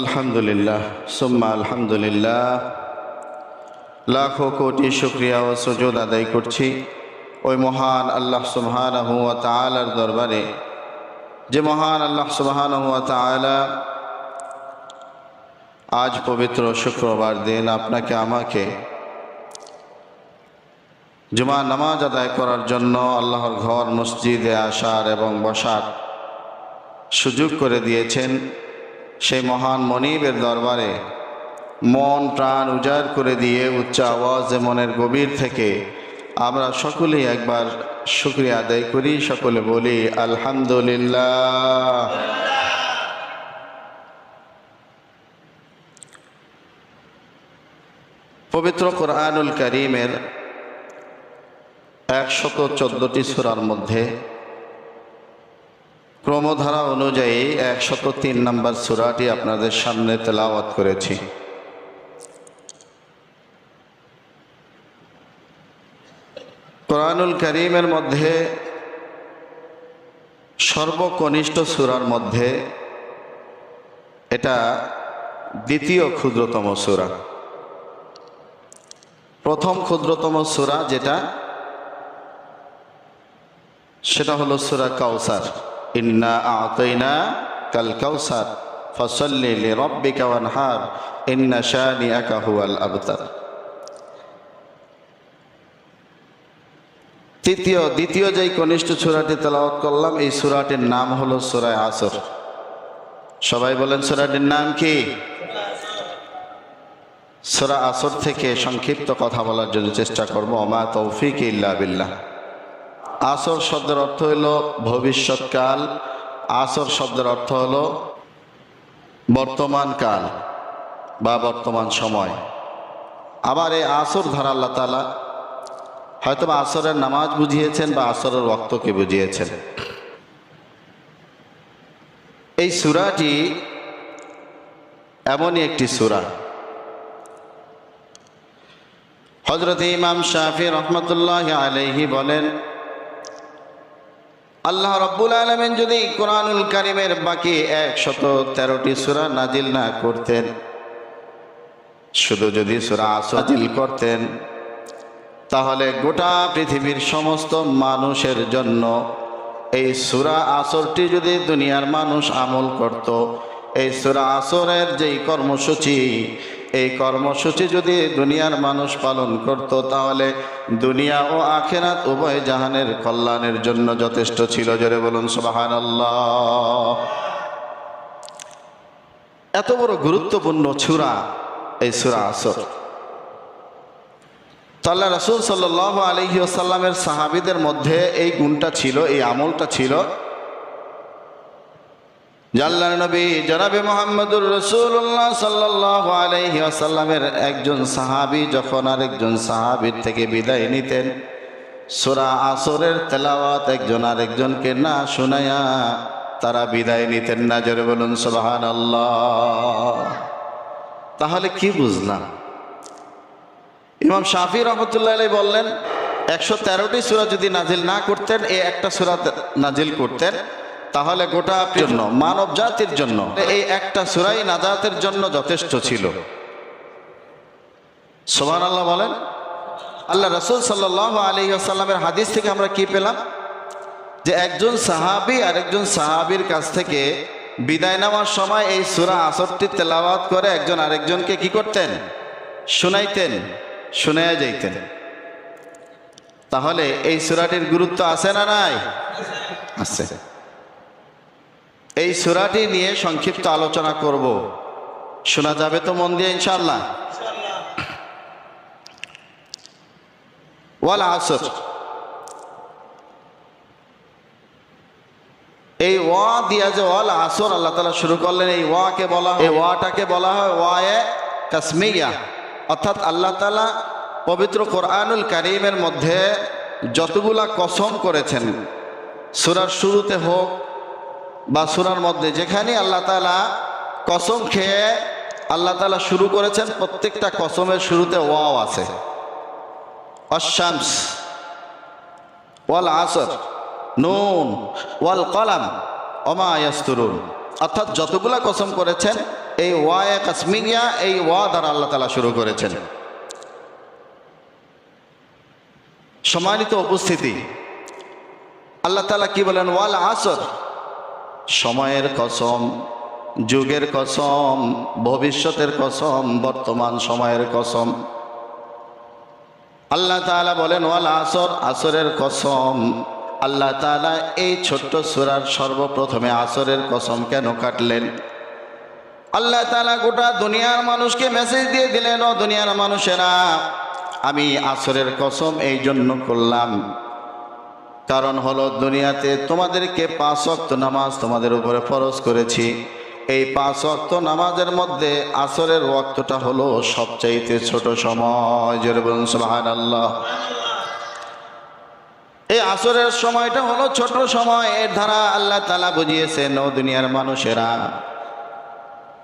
আলহামদুলিল্লাহ, সুম্মা আলহামদুলিল্লাহ। লাখো কোটি শুক্রিয়া ও সুযোগ আদায় করছি ওই মহান আল্লাহ সুবহান হুয়া দরবারে। যে মহান আল্লাহ সুবহান হুয়া আজ পবিত্র শুক্রবার দিন আপনাকে, আমাকে জুমা নামাজ আদায় করার জন্য আল্লাহর ঘর, মসজিদে আসার এবং বসার সুযোগ করে দিয়েছেন। সেই মহান মনিবের দরবারে মন প্রাণ উজাড় করে দিয়ে উচ্চ আওয়াজে মনের গভীর থেকে আমরা সকলেই একবার শুক্রিয়া আদায় করি, সকলে বলি, আলহামদুলিল্লাহ। পবিত্র কোরআনুল করিমের একশত চোদ্দটি সুরার মধ্যে ক্রমধারা অনুযায়ী একশত তিন নম্বর সুরাটি আপনাদের সামনে তেলাওয়াত করেছি। কোরআনুল করিমের মধ্যে সর্বকনিষ্ঠ সুরার মধ্যে এটা দ্বিতীয় ক্ষুদ্রতম সুরা। প্রথম ক্ষুদ্রতম সুরা যেটা, সেটা হলো সুরা কাউসার। ইন্না আতইনা কাল কাউসার ফসল্লি লি রব্বিকা ওয়ানহার, ইন্না শানিআকা হুয়াল আবতার। তৃতীয়, দ্বিতীয় যেই কনিষ্ঠ সূরাটি তেলাওয়াত করলাম, এই সূরাটির নাম হলো সূরা আসর। সবাই বলেন সূরাটির নাম কি? সূরা আসর থেকে সংক্ষিপ্ত কথা বলার জন্য চেষ্টা করব। অমা তৌফিক ইল্লা বিল্লাহ। আসর শব্দের অর্থ হইল ভবিষ্যৎকাল। আসর শব্দের অর্থ হল বর্তমান কাল বা বর্তমান সময়। আবার এই আসর ধারা আল্লাহ তালা হয়তো বা আসরের নামাজ বুঝিয়েছেন বা আসরের রক্তকে বুঝিয়েছেন। এই সুরাটি এমনই একটি সুরা। হজরত ইমাম শাফি রহমতুল্লাহ আলহি বলেন আল্লাহ রব্বুল আলমেন যদি কোরআনুল কারিমের বাকি একশত তেরোটি সুরা নাজিল না করতেন, শুধু যদি সুরা আসিল করতেন, তাহলে গোটা পৃথিবীর সমস্ত মানুষের জন্য এই সুরা আসরটি যদি দুনিয়ার মানুষ আমল করত, এই সুরা আসরের যেই কর্মসূচি এই কর্মসূচি যদি দুনিয়ার মানুষ পালন করত, তাহলে দুনিয়া ও আখেরাত উভয় জাহানের কল্যাণের জন্য যথেষ্ট ছিল। জোরে বলুন সুবাহান এত বড় গুরুত্বপূর্ণ ছুরা এই সুরা আসর। তাল্লা রসুল সাল আলহি আসাল্লামের সাহাবিদের মধ্যে এই গুণটা ছিল, এই আমলটা ছিল জাল্লার নবী জনাবে মোহাম্মদুর রসুল্লাহ সাল্লাহ আলহি আসাল্লামের একজন সাহাবি যখন আরেকজন সাহাবির থেকে বিদায় নিতেন, সোরা আসরের তেলাওয়াত একজন আরেকজনকে না শোনায়া তারা বিদায় নিতেন না। জোরে বলুন সোবাহান আল্লাহ তাহলে কি বুঝলাম? ইমাম শাফি রহমতুল্লাহ আলাই বললেন, একশো তেরোটি সুরা যদি নাজিল না করতেন, এ একটা সুরা নাজিল করতেন তাহলে গোটা জন্য, মানব জাতির জন্য, এই একটা সুরাই নাজাতের জন্য যথেষ্ট ছিল। সোমান আল্লাহ বলেন, আল্লাহ রসুল সাল্লাহ আলী আসাল্লামের হাদিস থেকে আমরা কি পেলাম? যে একজন সাহাবি আর একজন সাহাবির কাছ থেকে বিদায় নেওয়ার সময় এই সুরা আসরটি তেলাওয়াত করে একজন আরেকজনকে কি করতেন? শুনাইতেন, শুনাইয়া যাইতেন। তাহলে এই সুরাটির গুরুত্ব আছে না নাই? আছে। এই সুরাটি নিয়ে সংক্ষিপ্ত আলোচনা করব। শোনা যাবে তো মন দিয়ে ইনশাল্লাহ ওয়াল আসর। এই ওয়া দিয়া যে ওয়াল আসর, আল্লাহ তালা শুরু করলেন এই ওয়াকে বলা এই ওয়াটাকে বলা হয় ওয়ায়ে কাশ্মিয়া অর্থাৎ আল্লাহ তালা পবিত্র কোরআনুল কারিমের মধ্যে যতগুলা কসম করেছেন, সুরার শুরুতে হোক বা সুরার মধ্যে যেখানে আল্লাহ তালা কসম খেয়ে আল্লাহ তালা শুরু করেছেন, প্রত্যেকটা কসমের শুরুতে ওয়াও আছে। অশামস ওয়াল আসর, নুন, ওয়াল কলাম অমায়াস্তুরুন অর্থাৎ যতগুলা কসম করেছেন, এই ওয়ায়ে কাশ্মিয়া এই ওয়া দ্বারা আল্লাহ তালা শুরু করেছেন। সম্মানিত উপস্থিতি, আল্লাহ তালা কি বলেন? ওয়াল আসর সময়ের কসম, যুগের কসম, ভবিষ্যতের কসম, বর্তমান সময়ের কসম। আল্লাহ তাআলা বলেন, ওয়াল আসর, আসরের কসম। আল্লাহ তাআলা এই ছোট্ট সূরার সর্বপ্রথমে আসরের কসম কেন কাটলেন? আল্লাহ তাআলা গোটা দুনিয়ার মানুষকে মেসেজ দিয়ে দিলেন, ও দুনিয়ার মানুষেরা, আমি আসরের কসম এই জন্য করলাম। কারণ হলো দুনিয়াতে তোমাদেরকে পাঁচ অক্ত নামাজ তোমাদের উপরে ফরজ করেছি। এই পাঁচ অক্ত নামাজের মধ্যে আসরের ওয়াক্তটা হলো সবচাইতে ছোট সময়। বলুন, সুবহানাল্লাহ। এই আসরের সময়টা হলো ছোট সময়। এর ধারা আল্লাহ তালা বুঝিয়েছেন, ও দুনিয়ার মানুষেরা,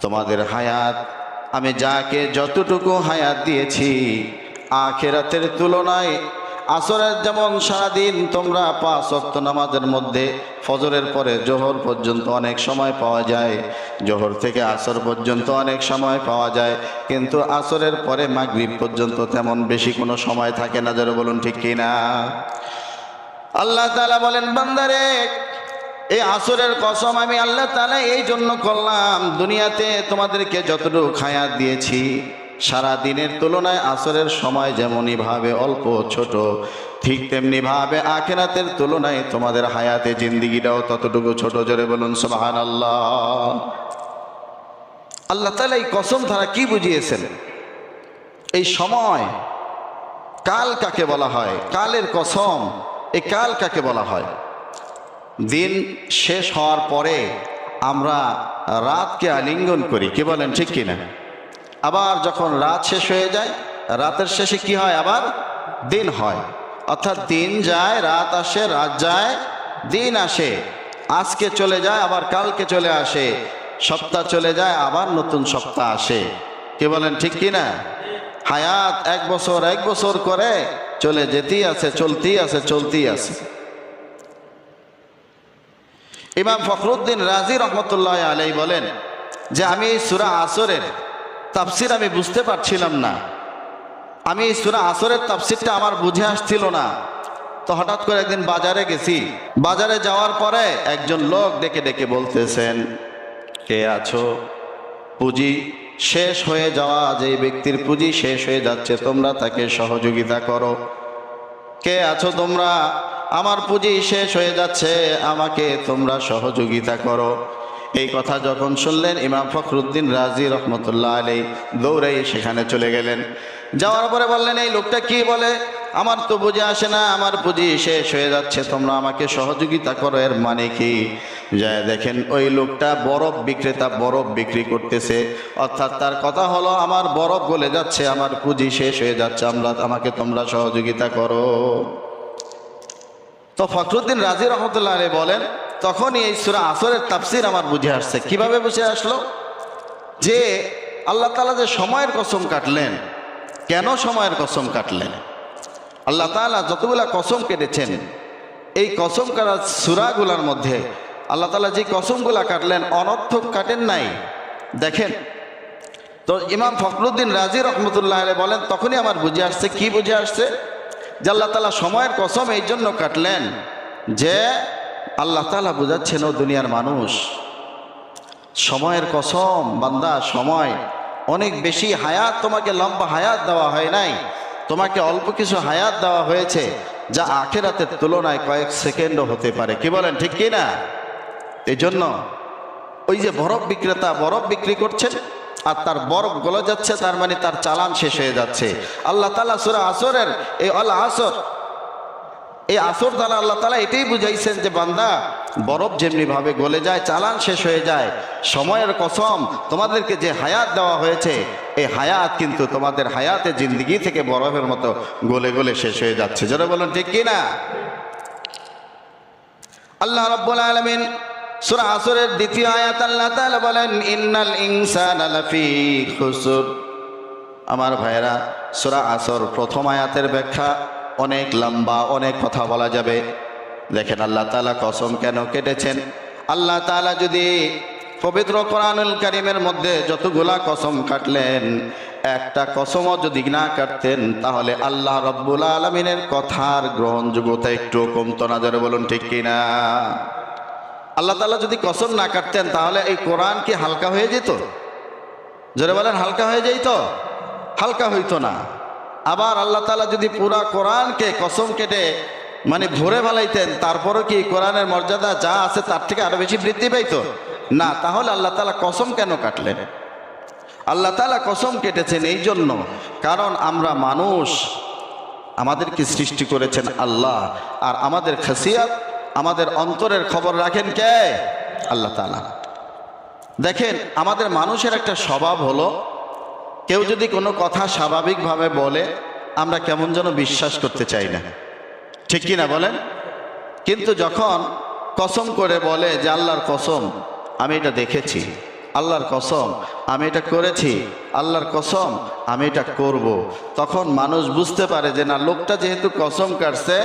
তোমাদের হায়াত, আমি যাকে যতটুকু হায়াত দিয়েছি, আখেরাতের তুলনায় আসরের যেমন সারাদিন তোমরা পাঁচ অক্ত নামাজের মধ্যে ফজরের পরে জোহর পর্যন্ত অনেক সময় পাওয়া যায়। জোহর থেকে আসর পর্যন্ত অনেক সময় পাওয়া যায়। কিন্তু আসরের পরে মাগরিব পর্যন্ত তেমন বেশি কোনো সময় থাকে না। যারা বলুন, ঠিক কিনা? আল্লাহ তালা বলেন, বান্দারে, এই আসরের কসম আমি আল্লাহ তাআলা এই জন্য করলাম, দুনিয়াতে তোমাদেরকে যতটুকু খায়াত দিয়েছি সারা দিনের তুলনায় আসরের সময় যেমনই ভাবে অল্প ছোট, ঠিক তেমনি ভাবে আখেরাতের তুলনায় তোমাদের হায়াতে জিন্দিগিটাও ততটুকু ছোট। জোরে বলুন সুবাহান আল্লাহ আল্লাহ তাআলা এই কসম ধারা কি বুঝিয়েছেন? এই সময় কাল কাকে বলা হয়? কালের কসম, এই কাল কাকে বলা হয়? দিন শেষ হওয়ার পরে আমরা রাতকে আলিঙ্গন করি, কি বলেন, ঠিক কিনা? আবার যখন রাত শেষ হয়ে যায়, রাতের শেষে কি হয় আবার? দিন হয়। অর্থাৎ দিন যায়, রাত আসে, রাত যায়, দিন আসে। আজকে চলে যায়, আবার কালকে চলে আসে। সপ্তাহ চলে যায়, আবার নতুন সপ্তাহ আসে। কি বলেন, ঠিক কিনা হায়াত এক বছর এক বছর করে চলে যেতেই আছে, চলতেই আছে চলতেই আছে। ইমাম ফখরুদ্দিন রাজি রহমতুল্লাহ আলাই বলেন যে, আমি সুরা আসরের তাফসির আমি বুঝতে পারছিলাম না। আমি সুরা আসরের তাফসিরটা আমার বুঝে আসছিল না। তো হঠাৎ করে একদিন বাজারে গেছি। বাজারে যাওয়ার পরে একজন লোক ডেকে ডেকে বলতেছেন, কে আছো? পুঁজি শেষ হয়ে যাওয়া যে ব্যক্তির পুঁজি শেষ হয়ে যাচ্ছে, তোমরা তাকে সহযোগিতা করো। কে আছো তোমরা? আমার পুঁজি শেষ হয়ে যাচ্ছে, আমাকে তোমরা সহযোগিতা করো। এই কথা যখন শুনলেন, ইমাম ফখরুদ্দিন রাজি রহমতুল্লাহ আলী দৌড়াই সেখানে চলে গেলেন। যাওয়ার পরে বললেন, এই লোকটা কি বলে? আমার তো বুঝে আসে না, আমার পুঁজি শেষ হয়ে যাচ্ছে, তোমরা আমাকে সহযোগিতা করো, এর মানে কি? যায় দেখেন, ওই লোকটা বরফ বিক্রেতা বরফ বিক্রি করতেছে। অর্থাৎ তার কথা হলো, আমার বরফ গলে যাচ্ছে, আমার পুঁজি শেষ হয়ে যাচ্ছে, আমরা, আমাকে তোমরা সহযোগিতা করো। তো ফখরুদ্দিন রাজি রহমতুল্লাহ বলেন তখনই এই সুরা আসরের তাফসির আমার বুঝে আসছে। কীভাবে বুঝে আসলো? যে আল্লাহ তালা যে সময়ের কসম কাটলেন, কেন সময়ের কসম কাটলেন? আল্লাহ তালা যতগুলা কসম কেটেছেন, এই কসম কাটা সুরাগুলার মধ্যে আল্লাহ তালা যে কসমগুলা কাটলেন, অনর্থক কাটেন নাই। দেখেন, তো ইমাম ফখরুদ্দিন রাজি রহমতুল্লাহ বলেন, তখনই আমার বুঝে আসছে। কি বুঝে আসছে? যে আল্লাহ তালা সময়ের কসম এই জন্য কাটলেন যে আল্লাহ তালা বুঝাচ্ছেন, ও দুনিয়ার মানুষ, সময়ের কসম, বান্দা, সময় অনেক বেশি হায়াত, তোমাকে লম্বা হায়াত দেওয়া হয় নাই। তোমাকে অল্প কিছু হায়াত দেওয়া হয়েছে, যা আখেরাতের তুলনায় কয়েক সেকেন্ডও হতে পারে। কি বলেন, ঠিক কি না? এই জন্য ওই যে বরফ বিক্রেতা, বরফ বিক্রি করছেন, আর তার বরফ গলে যাচ্ছে, তার মানে তার চালান শেষ হয়ে যাচ্ছে। আল্লাহ তালা সুরা আসরের এই আল আসর এই আসর দ্বারা আল্লাহ তালা এটাই বুঝাইছেন যে বান্দা বরফ যেমনি ভাবে গলে যায়, চালান শেষ হয়ে যায়, সময়ের কসম, তোমাদেরকে যে হায়াত দেওয়া হয়েছে, এই হায়াত কিন্তু তোমাদের হায়াতে জিন্দগি থেকে বরফের মতো গলে গলে শেষ হয়ে যাচ্ছে। যারা বলুন, ঠিক কি না আল্লাহ রব্বুল আলমিন সূরা আসরের দ্বিতীয় আয়াত আল্লাহ তাআলা বলেন, ইন্নাল ইনসানা খুসুর। আমার ভাইয়েরা, সূরা আসর প্রথম আয়াতের ব্যাখ্যা অনেক লম্বা, অনেক কথা বলা যাবে। দেখেন আল্লাহ তালা কসম কেন কেটেছেন? আল্লাহ তাআলা যদি পবিত্র কোরআনুল কারিমের মধ্যে যতগুলা কসম কাটলেন, একটা কসমও যদি না কাটতেন, তাহলে আল্লাহ রব্বুল আলমিনের কথার গ্রহণযোগ্যতা একটু কমতো না। যারা বলুন, ঠিক কিনা? আল্লাহ তালা যদি কসম না কাটতেন, তাহলে এই কোরআন কি হালকা হয়ে যেত? জোরে বলেন, হালকা হয়ে যেত? হালকা হইতো না। আবার আল্লাহ তালা যদি পুরা কোরআনকে কসম কেটে মানে ভরে ফেলাইতেন, তারপরও কি কোরআনের মর্যাদা যা আছে তার থেকে আরও বেশি বৃদ্ধি পাইতো? না, তাহলে আল্লাহ তালা কসম কেন কাটলেন? আল্লাহ তালা কসম কেটেছেন এই জন্য কারণ আমরা মানুষ, আমাদেরকে সৃষ্টি করেছেন আল্লাহ। আর আমাদের খাসিয়াত, আমাদের অন্তরের খবর রাখেন কে? আল্লাহ তালা দেখেন, আমাদের মানুষের একটা স্বভাব হলো কেউ যদি কোনো কথা স্বাভাবিকভাবে বলে, আমরা কেমন যেন বিশ্বাস করতে চাই না ঠিক কি না বলেন কিন্তু যখন কসম করে বলে যে আল্লাহর কসম, আমি এটা দেখেছি, আল্লাহর কসম, আমি এটা করেছি, আল্লাহর কসম, আমি এটা করব। তখন মানুষ বুঝতে পারে যে না, লোকটা যেহেতু কসম কাটছে,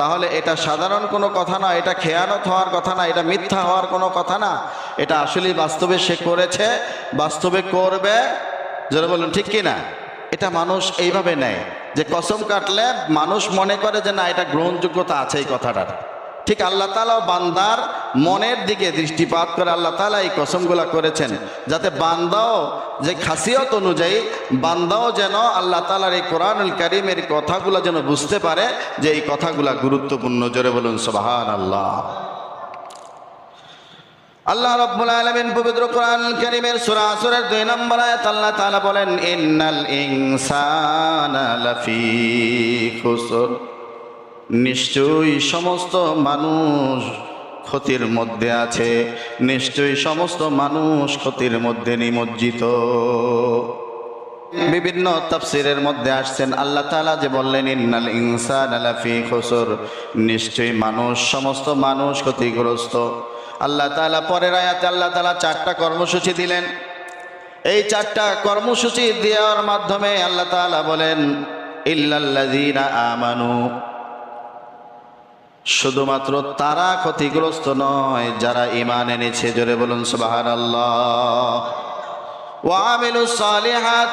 তাহলে এটা সাধারণ কোনো কথা না, এটা খেয়ানত হওয়ার কথা না, এটা মিথ্যা হওয়ার কোনো কথা না, এটা আসলেই বাস্তবে সে করেছে, বাস্তবে করবে যারা বলুন, ঠিক কি না এটা মানুষ এইভাবে নেয় যে কসম কাটলে মানুষ মনে করে যে না, এটা গ্রহণযোগ্যতা আছে এই কথাটার। ঠিক আল্লাহ তালা বান্দার মনের দিকে দৃষ্টিপাত করে আল্লাহ তালা এই কসমগুলা করেছেন, যাতে বান্দাও যে খাসিয়ত অনুযায়ী বান্দাও যেন আল্লাহ তালার এই কোরআনুল কারিমের কথাগুলো যেন বুঝতে পারে যে এই কথাগুলা গুরুত্বপূর্ণ। জোরে বলুন সোবাহান আল্লাহ আল্লাহ রাব্বুল আলামিন পবিত্র কোরআন কারীমের সূরা আসরের 2 নম্বর আয়াত আল্লাহ তাআলা বলেন, ইন্নাল ইনসানা লাফি খুসর। নিশ্চয়ই সমস্ত মানুষ ক্ষতির মধ্যে আছে, নিশ্চয়ই সমস্ত মানুষ ক্ষতির মধ্যে নিমজ্জিত। বিভিন্ন তাফসিরের মধ্যে আসছেন, আল্লাহ তাআলা যে বললেন, ইন্নাল ইনসানা লাফি খুসর। নিশ্চয়ই মানুষ, সমস্ত মানুষ ক্ষতিগ্রস্ত। আল্লাহ তালা পরের আয়াতে আল্লাহ তালা চারটা কর্মসূচি দিলেন। এই চারটা কর্মসূচি দেওয়ার মাধ্যমে আল্লাহ তাআলা বলেন আমানু। শুধুমাত্র তারা ক্ষতিগ্রস্ত নয়, যারা ইমান এনেছে, জোরে বলুন সুবহানাল্লাহ। ওয়া সালিহাত,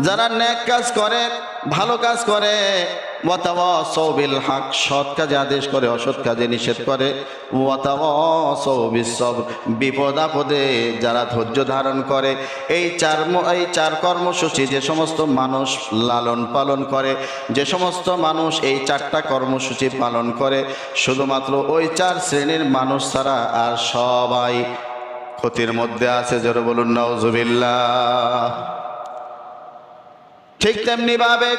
যারা নেক কাজ করে, ভালো কাজ করে ওয়াতাওয়াসাউ বিল হক, সৎ কাজে আদেশ করে, অসৎ কাজে নিষেধ করে। ওয়াতাওয়াসাউ বিস সবর বিপদ আপদে যারা ধৈর্য ধারণ করে। এই চার এই চার কর্মসূচি যে সমস্ত মানুষ লালন পালন করে, যে সমস্ত মানুষ এই চারটা কর্মসূচি পালন করে, শুধুমাত্র ওই চার শ্রেণির মানুষ ছাড়া আর সবাই ক্ষতির মধ্যে আছে। জোরে বলুন নওজুবিল্লাহ ঠিক তেমনি ভাবে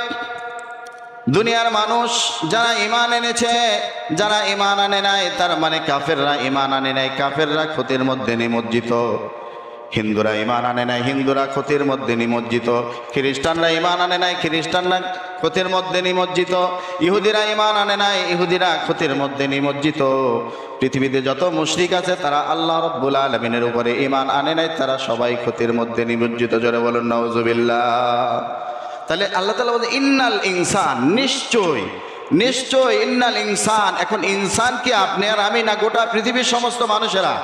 দুনিয়ার মানুষ যারা ইমান এনেছে, যারা ইমান আনে নাই, তার মানে কাফেররা ইমান আনে নাই। কাফেররা ক্ষতির মধ্যে নিমজ্জিত। হিন্দুরা ইমান আনে নাই, হিন্দুরা ক্ষতির মধ্যে নিমজ্জিত। খ্রিস্টানরা ইমান আনে নাই, খ্রিস্টানরা ক্ষতির মধ্যে নিমজ্জিত। ইহুদিরা ইমান আনে নাই, ইহুদিরা ক্ষতির মধ্যে নিমজ্জিত। পৃথিবীতে যত মুশরিক আছে, তারা আল্লাহ রব্বুল আলমিনের উপরে ইমান আনে নাই, তারা সবাই ক্ষতির মধ্যে নিমজ্জিত। জোরে বলুন নওজুবিল্লাহ তাহলে আল্লাহ তালা বলছে ইন্নাল ইনসান নিশ্চয় নিশ্চয় ইন্নাল ইনসান। এখন ইনসান কি আপনি আর আমি না গোটা পৃথিবীর সমস্ত মানুষেরা?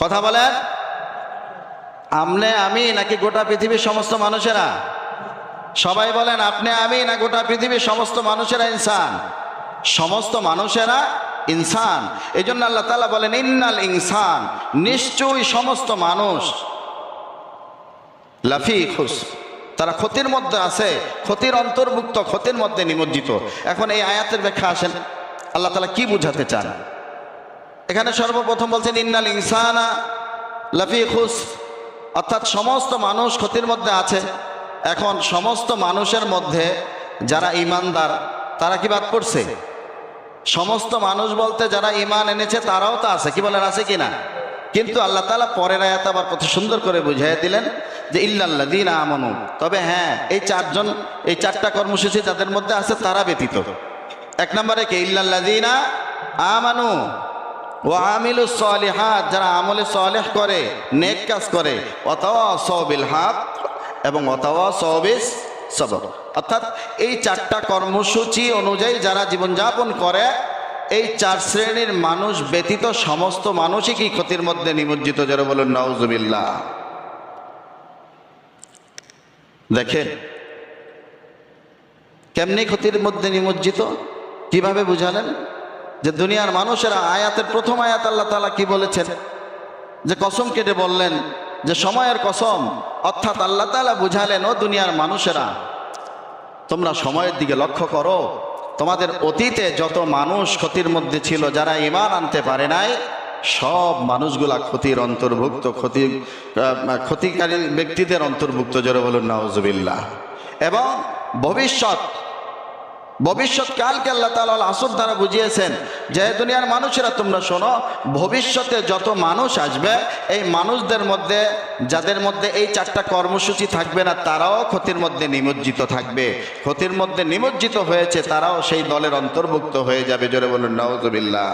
কথা বলেন। আমনে আমি নাকি গোটা পৃথিবীর সমস্ত মানুষেরা? সবাই বলেন, আপনি, আমি না গোটা পৃথিবীর সমস্ত মানুষেরা ইনসান? সমস্ত মানুষেরা ইনসান। এই জন্য আল্লাহ তালা বলেন, ইন্নাল ইনসান নিশ্চয়ই সমস্ত মানুষ। লাফি খুশ তারা ক্ষতির মধ্যে আছে, ক্ষতির অন্তর্ভুক্ত, ক্ষতির মধ্যে নিমজ্জিত। এখন এই আয়াতের ব্যাখ্যা আসেন, আল্লাহ তালা কি বুঝাতে চান? এখানে সর্বপ্রথম বলছেন, ইন্নাল ইনসানা লাফি খুস অর্থাৎ সমস্ত মানুষ ক্ষতির মধ্যে আছে। এখন সমস্ত মানুষের মধ্যে যারা ইমানদার তারা কি বাদ পড়ছে? সমস্ত মানুষ বলতে যারা ইমান এনেছে, তারাও তো আছে। কি বলেন আছে কি না কিন্তু আল্লাহ তালা পরের আয়াত আবার কত সুন্দর করে বুঝাই দিলেন যে ইল্লাল্লাদিন আমানু। তবে হ্যাঁ এই চারজন, এই চারটা কর্মসূচি যাদের মধ্যে আছে তারা ব্যতীত। এক নম্বরে কে? ইল্লাল্লাদিনা আমানু ও আমিলু সলিহাত, যারা আমলে সলেহ করে, নেক কাজ করে অথবা সবিল হাত এবং অথবা সবিস সবর অর্থাৎ এই চারটা কর্মসূচি অনুযায়ী যারা জীবনযাপন করে, এই চার শ্রেণির মানুষ ব্যতীত সমস্ত মানুষই কি ক্ষতির মধ্যে নিমজ্জিত? যারা বলুন নওজুবিল্লাহ দেখেন কেমনি ক্ষতির মধ্যে নিমজ্জিত? কীভাবে বুঝালেন? যে দুনিয়ার মানুষেরা আয়াতের প্রথম আয়াত আল্লাহ তালা কি বলেছেন? যে কসম কেটে বললেন, যে সময়ের কসম, অর্থাৎ আল্লাহ তালা বুঝালেন, ও দুনিয়ার মানুষেরা, তোমরা সময়ের দিকে লক্ষ্য করো। তোমাদের অতীতে যত মানুষ ক্ষতির মধ্যে ছিল, যারা ইমান আনতে পারে নাই সব মানুষগুলা ক্ষতির অন্তর্ভুক্ত, ক্ষতি ক্ষতিকারী ব্যক্তিদের অন্তর্ভুক্ত, জোরে বলুন নওয়াজবিল্লাহ এবং ভবিষ্যৎ ভবিষ্যৎ কালকে আল্লাহ তালা আসর দ্বারা বুঝিয়েছেন যে দুনিয়ার মানুষেরা, তোমরা শোনো, ভবিষ্যতে যত মানুষ আসবে, এই মানুষদের মধ্যে, যাদের মধ্যে এই চারটা কর্মসূচি থাকবে না, তারাও ক্ষতির মধ্যে নিমজ্জিত থাকবে। ক্ষতির মধ্যে নিমজ্জিত হয়েছে, তারাও সেই দলের অন্তর্ভুক্ত হয়ে যাবে, জোরে বলুন নওয়াজবিল্লাহ